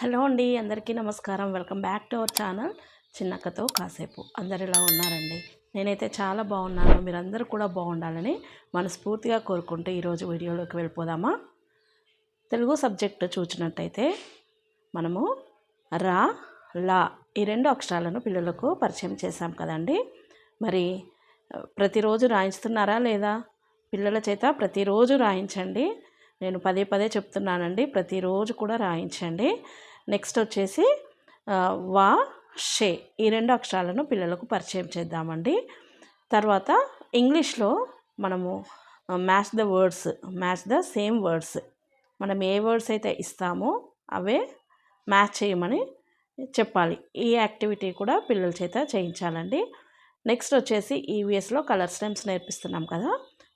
Hello అండి అందరికీ నమస్కారం. Welcome back to our channel చిన్నక్కతో కాసేపు. అందరు ఇలా ఉన్నారండి? నేనైతే చాలా బాగున్నాను. మీరందరూ కూడా బాగుండాలని మనస్ఫూర్తిగా కోరుకుంటూ ఈరోజు వీడియోలోకి వెళ్ళిపోదామా? తెలుగు సబ్జెక్ట్ చూసినట్టయితే మనము రా లా ఈ రెండు అక్షరాలను పిల్లలకు పరిచయం చేశాం కదండి. మరి ప్రతిరోజు రాయించుతున్నారా లేదా? పిల్లల చేత ప్రతిరోజు రాయించండి. నేను పదే పదే చెప్తున్నానండి ప్రతిరోజు కూడా రాయించండి. నెక్స్ట్ వచ్చేసి వా షే ఈ రెండు అక్షరాలను పిల్లలకు పరిచయం చేద్దామండి. తర్వాత ఇంగ్లీష్లో మనము match the words match the same words మనం ఏ వర్డ్స్ అయితే ఇస్తామో అవే మ్యాచ్ చేయమని చెప్పాలి. ఈ యాక్టివిటీ కూడా పిల్లల చేత చేయించాలండి. నెక్స్ట్ వచ్చేసి ఈవీఎస్లో కలర్ స్టెమ్స్ నేర్పిస్తున్నాం కదా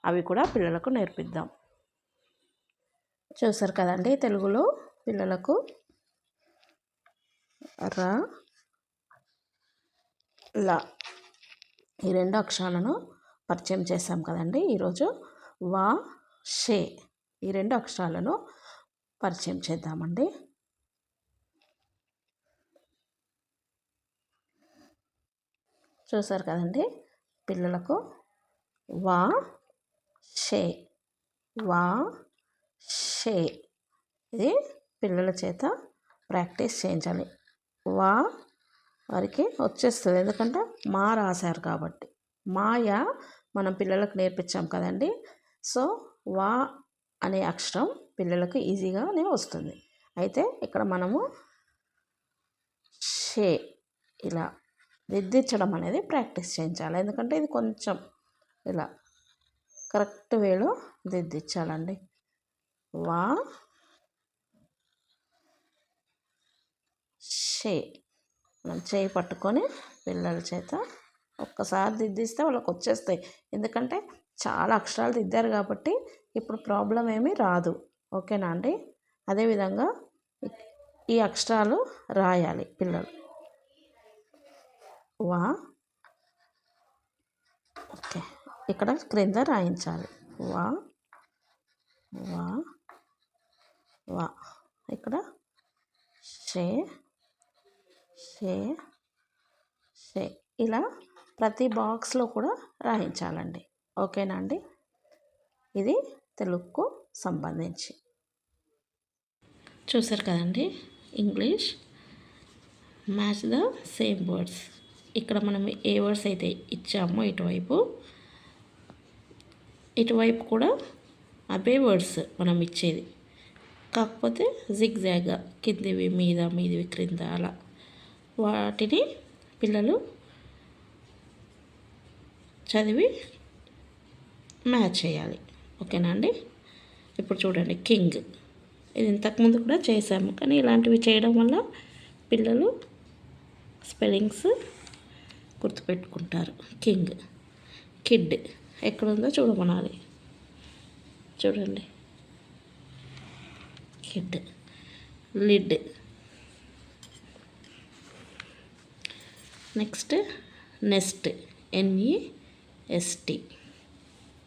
అవి కూడా పిల్లలకు నేర్పిద్దాం. చూసారు కదండి తెలుగులో పిల్లలకు ర ల. ఈ రెండు అక్షరాలను పరిచయం చేశాం కదండి ఈరోజు. వా షే. ఈ రెండు అక్షరాలను పరిచయం చేద్దామండి. చూసారు కదండి పిల్లలకు. వా షే. వా షే. ఇది పిల్లల చేత ప్రాక్టీస్ చేయించాలి. వా వారికి వచ్చేస్తుంది. ఎందుకంటే మా రాశారు కాబట్టి. మాయ మనం పిల్లలకు నేర్పించాం కదండి. సో వా అనే అక్షరం పిల్లలకు ఈజీగానే వస్తుంది. అయితే ఇక్కడ మనము షే ఇలా దిద్దించడం అనేది ప్రాక్టీస్ చేయించాలి. ఎందుకంటే ఇది కొంచెం ఇలా కరెక్ట్ వేలో దిద్దించాలండి వా షే మనం చేయి పట్టుకొని పిల్లల చేత ఒక్కసారి దిద్దిస్తే వాళ్ళకి వచ్చేస్తాయి. ఎందుకంటే చాలా అక్షరాలు దిద్దారు కాబట్టి ఇప్పుడు ప్రాబ్లం ఏమీ రాదు. ఓకేనా అండి? అదేవిధంగా ఈ అక్షరాలు రాయాలి పిల్లలు. వా. ఓకే. ఇక్కడ క్రింద రాయించాలి. వా. వా. వా. ఇక్కడ షే. సే సే ఇలా ప్రతి బాక్స్లో కూడా రాయించాలండి. ఓకేనా అండి? ఇది తెలుగుకు సంబంధించి. చూసారు కదండి? English match the same words. ఇక్కడ మనం ఏ వర్డ్స్ అయితే ఇచ్చామో ఇటువైపు ఇటువైపు కూడా అవే వర్డ్స్ మనం ఇచ్చేది. కాకపోతే జిగ్జాగ్గా కిందివి మీద మీదివి క్రింద అలా వాటిని పిల్లలు చదివి మ్యాచ్ చేయాలి. ఓకేనా అండి? ఇప్పుడు చూడండి కింగ్. ఇది ఇంతకుముందు కూడా చేసాము కానీ ఇలాంటివి చేయడం వల్ల పిల్లలు స్పెల్లింగ్స్ గుర్తుపెట్టుకుంటారు. కింగ్. కిడ్. ఎక్కడుందో చూడమనాలి. చూడండి. Kid. Lid. Next nest N E S T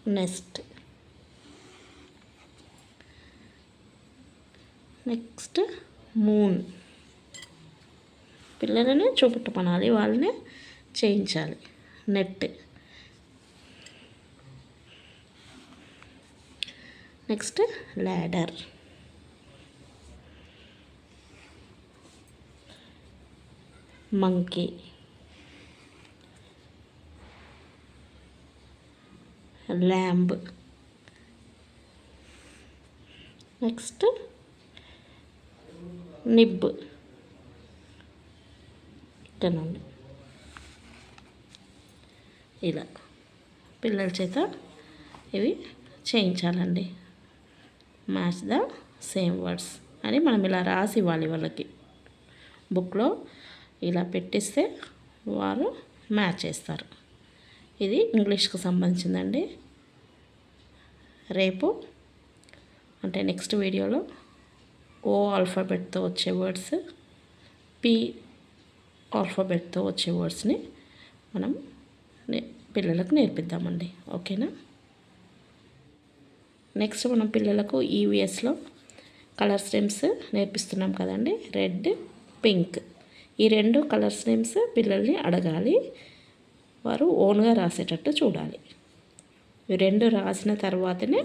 nest. Next moon. పిల్లలని చూపెట్టమనాలి వాళ్ళని చేయించాలి. Net. Next ladder monkey. Lamb. Next nib. ఇక్కడండి ఇలా. పిల్లల చేత ఇవి చేయించాలండి. మ్యాచ్ ద సేమ్ వర్డ్స్ అని మనం ఇలా రాసి ఇవ్వాలి వాళ్ళకి. బుక్లో ఇలా పెట్టిస్తే వారు మ్యాచ్ చేస్తారు. ఇది ఇంగ్లీష్కి సంబంధించిందండి. రేపు అంటే నెక్స్ట్ వీడియోలో ఓ ఆల్ఫాబెట్తో వచ్చే వర్డ్స్ పి ఆల్ఫాబెట్తో వచ్చే వర్డ్స్ని మనం పిల్లలకు నేర్పిద్దామండి. ఓకేనా? నెక్స్ట్ మనం పిల్లలకు ఈవీఎస్లో కలర్స్ నేమ్స్ నేర్పిస్తున్నాం కదండి. Red pink. ఈ రెండు కలర్స్ నేమ్స్ పిల్లల్ని అడగాలి. వారు ఓన్గా రాసేటట్టు చూడాలి. రెండు రాసిన తర్వాతనే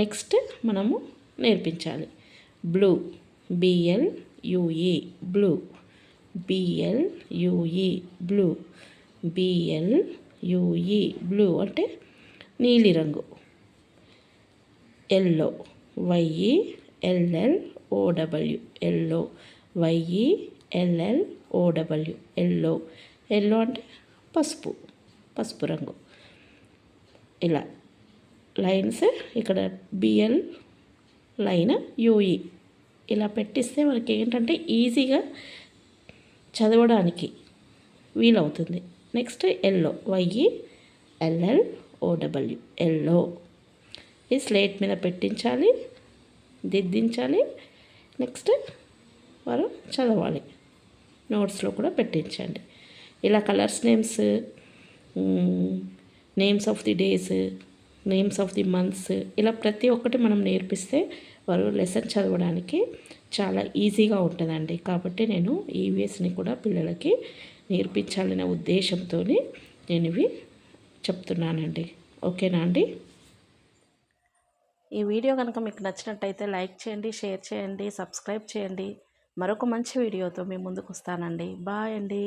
నెక్స్ట్ మనము నేర్పించాలి. Blue B L U E blue B L U E blue B L U E blue అంటే నీలిరంగు yellow Y E L L O W yellow Y E L L O W yellow yellow అంటే పసుపు. పసుపు రంగు. ఇలా lines ఇక్కడ BL line UE. ఇలా పెట్టిస్తే మనకి ఏంటంటే ఈజీగా చదవడానికి వీలవుతుంది. Next yellow Y E L L O W yellow ఈ స్లేట్ మీద పెట్టించాలి దిద్దించాలి. నెక్స్ట్ వారు చదవాలి. నోట్స్లో కూడా పెట్టించండి. ఇలా colours names names of the days names of the months ఇలా ప్రతి ఒక్కటి మనం నేర్పిస్తే వారు లెసన్ చదవడానికి చాలా ఈజీగా ఉంటుందండి. కాబట్టి నేను ఈవీఎస్ని కూడా పిల్లలకి నేర్పించాలనే ఉద్దేశంతో నేను ఇవి చెప్తున్నానండి. ఓకేనా అండి? ఈ వీడియో కనుక మీకు నచ్చినట్టయితే లైక్ చేయండి షేర్ చేయండి సబ్స్క్రైబ్ చేయండి. మరొక మంచి వీడియోతో మీ ముందుకు వస్తానండి. బాయ్ అండి.